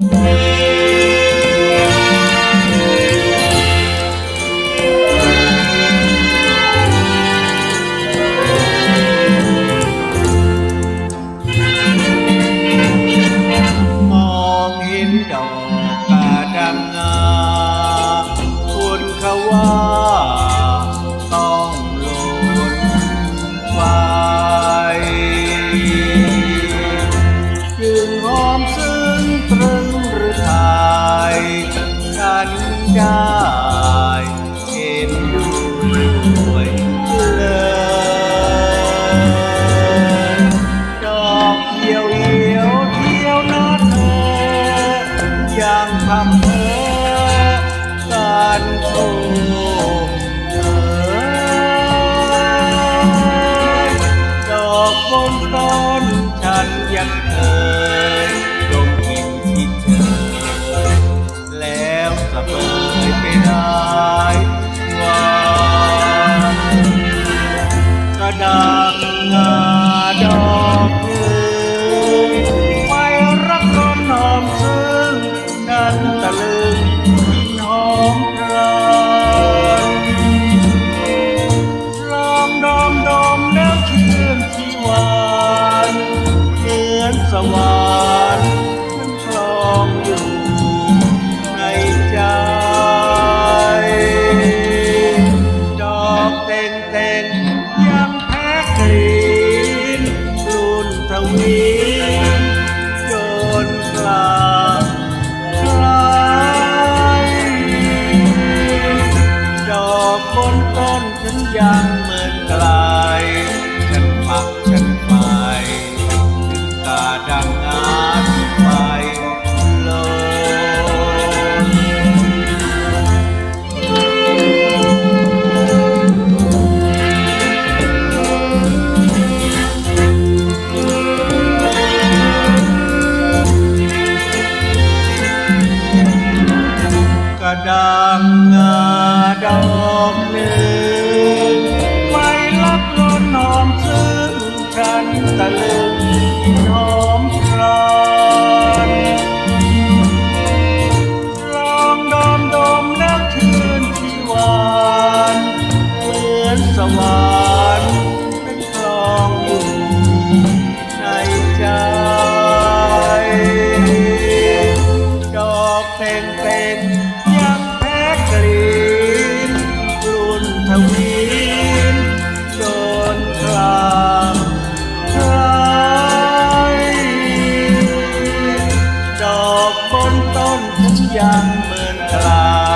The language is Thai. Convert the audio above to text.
มองเห็ำเธอการโชมเอ่ยดอกบนต้นฉันยังเธอ งกินหอมพรลองดอมดอมแล้วชื่นที่หวานเหมือนสวรร อกบนต้นฉันยังเหมือนไกลฉันปักฉันไปถึงกาดังงานไปโลนกระดังงาด อกหนึ่งไม่ลักล้นหอมซึ้งฉันตะลึงหอมพรานลองดอมดมแล้วชื่นที่หวานเหมือนสวรรค์เป็นคลองอยู่ในใจดอกเต่งเต่ง นต้นฉันยังเหมือนกลฉันฝักฉันไปถึงกา